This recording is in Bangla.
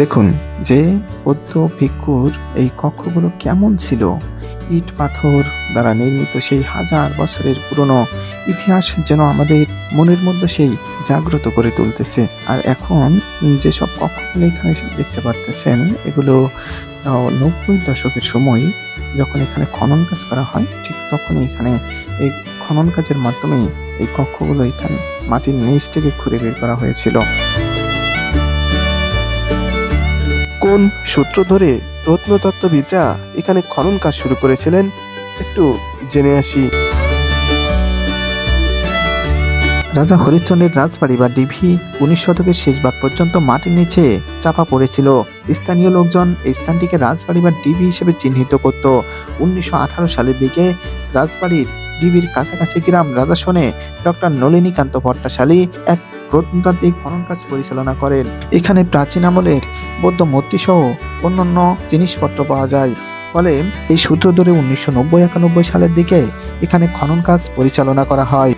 দেখুন, যে বৌদ্ধ ভিক্ষুর এই কক্ষগুলো কেমন ছিল। ইট পাথর দ্বারা নির্মিত সেই হাজার বছরের পুরনো ইতিহাস যেন আমাদের মনের মধ্যে সেই জাগ্রত করে তুলতেছে। আর এখন যেসব কক্ষগুলো এখানে দেখতে পারতেছেন, এগুলো নব্বই দশকের সময় যখন এখানে খনন কাজ করা হয়, ঠিক তখনই এখানে এই খনন কাজের মাধ্যমে এই কক্ষগুলো এখানে মাটির নিচ থেকে খুঁড়ে বের করা হয়েছিল। কোন সূত্র ধরে প্রত্নতত্ত্ববিদরা এখানে খনন কাজ শুরু করেছিলেন। একটু জেনে আসি। রাজা হরিশ্চন্দ্রের রাজবাড়ি বা ডিভি উনিশ শতকের শেষ ভাগ পর্যন্ত মাটির নিচে চাপা পড়েছিল। স্থানীয় লোকজন এই স্থানটিকে রাজবাড়ি বা ডিবি হিসেবে চিহ্নিত করত। উনিশশো আঠারো সালের দিকে রাজবাড়ির ডিবির কাছাকাছি গ্রাম রাজাসনে ডক্টর নলিনীকান্ত ভট্টাশালী এক প্রত্নতাত্ত্বিক খনন কাজ পরিচালনা করেন। এখানে প্রাচীন আমলের বৌদ্ধ মূর্তি সহ অন্যান্য জিনিসপত্র পাওয়া যায়। ফলে এই সূত্র ধরে উনিশশো নব্বই একানব্বই সালের দিকে এখানে খনন কাজ পরিচালনা করা হয়।